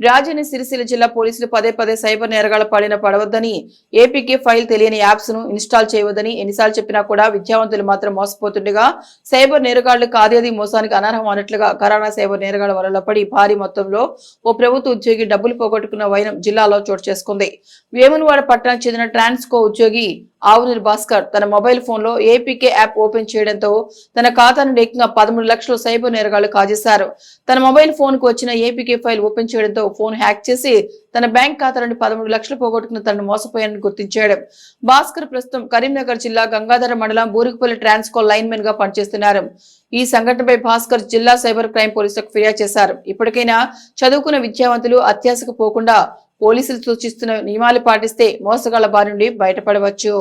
రాజన్న సిరిసిల్ల జిల్లా పోలీసులు పదే పదే సైబర్ నేరగాళ్ళ పాడిన పడవద్దని ఏపీకే ఫైల్ తెలియని యాప్స్ను ఇన్స్టాల్ చేయవద్దని ఎన్నిసార్లు చెప్పినా కూడా విద్యావంతులు మాత్రం మోసపోతుండగా సైబర్ నేరగాళ్ళు కాదేది మోసానికి అనర్హం అన్నట్లుగా కరోనా సైబర్ నేరగాళ్ళ వలలో పడి భారీ మొత్తంలో ఓ ప్రభుత్వ ఉద్యోగి డబ్బులు పోగొట్టుకున్న వైనం జిల్లాలో చోటు చేసుకుంది. వేములవాడ పట్టణానికి చెందిన ట్రాన్స్కో ఉద్యోగి ఆవునూరి భాస్కర్ తన మొబైల్ ఫోన్లో ఏపీకే యాప్ ఓపెన్ చేయడంతో తన ఖాతా నుండి ఏకంగా పదమూడు లక్షలు సైబర్ నేరగాళ్ళు కాజేశారు. తన మొబైల్ ఫోన్కు వచ్చిన ఏపీకే ఫైల్ ఓపెన్ చేయడంతో ఫోన్ హ్యాక్ చేసి తన బ్యాంక్ ఖాతా నుండి పదమూడు లక్షలు పోగొట్టుకున్న తనను మోసపోయానని గుర్తించాడు భాస్కర్ ప్రస్తుతం కరీంనగర్ జిల్లా గంగాధర మండలం బూరికపల్లి ట్రాన్స్కో లైన్ మెన్గా పనిచేస్తున్నారు. ఈ సంఘటనపై భాస్కర్ జిల్లా సైబర్ క్రైమ్ పోలీసులకు ఫిర్యాదు చేశారు. ఇప్పటికైనా చదువుకున్న విద్యావంతులు అత్యాశకు పోకుండా పోలీసులు సూచిస్తున్న నియమాలు పాటిస్తే మోసగాళ్ళ బారి నుండి బయటపడవచ్చు.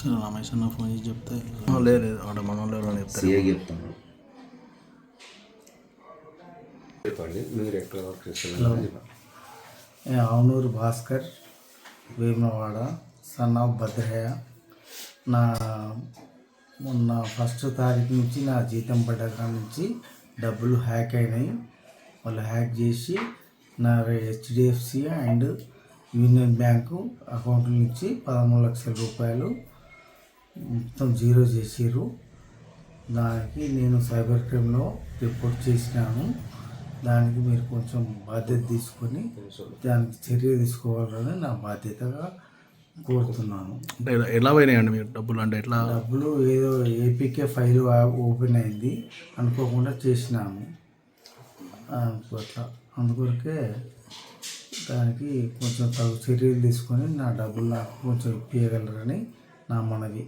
సరే రమేష్ అన్న ఫోన్ చేసి చెప్తే లేదు లేదు ఆడ మన వాళ్ళు సీఏ చెప్తాను చెప్పండి మీరు ఎక్కడ వర్క్ చేస్తున్నారు నేను ఆవునూరు భాస్కర్ వేములవాడ సన్ ఆఫ్ భద్రయ్య నా మొన్న ఫస్ట్ తారీఖు నుంచి నా జీతం పడ్డ నుంచి డబ్బులు హ్యాక్ అయినాయి వాళ్ళు హ్యాక్ చేసి నా HDFC and union bank account నుంచి పదమూడు లక్షల రూపాయలు మొత్తం జీరో చేసిర్రు. దానికి నేను సైబర్ క్రైమ్లో రిపోర్ట్ చేసినాను. దానికి మీరు కొంచెం బాధ్యత తీసుకొని దానికి చర్య తీసుకోవాలని నా బాధ్యతగా కోరుతున్నాను. అంటే ఎలా- పోయినాయండి మీరు డబ్బులు? అంటే ఎట్లా? డబ్బులు ఏదో ఏపీకే ఫైల్ ఓపెన్ అయింది అనుకోకుండా చేసినాము. అట్లా. అందుకొరకే దానికి కొంచెం తగు చర్యలు తీసుకొని నా డబ్బులు నాకు కొంచెం ఇప్పించగలరని నా మనవి.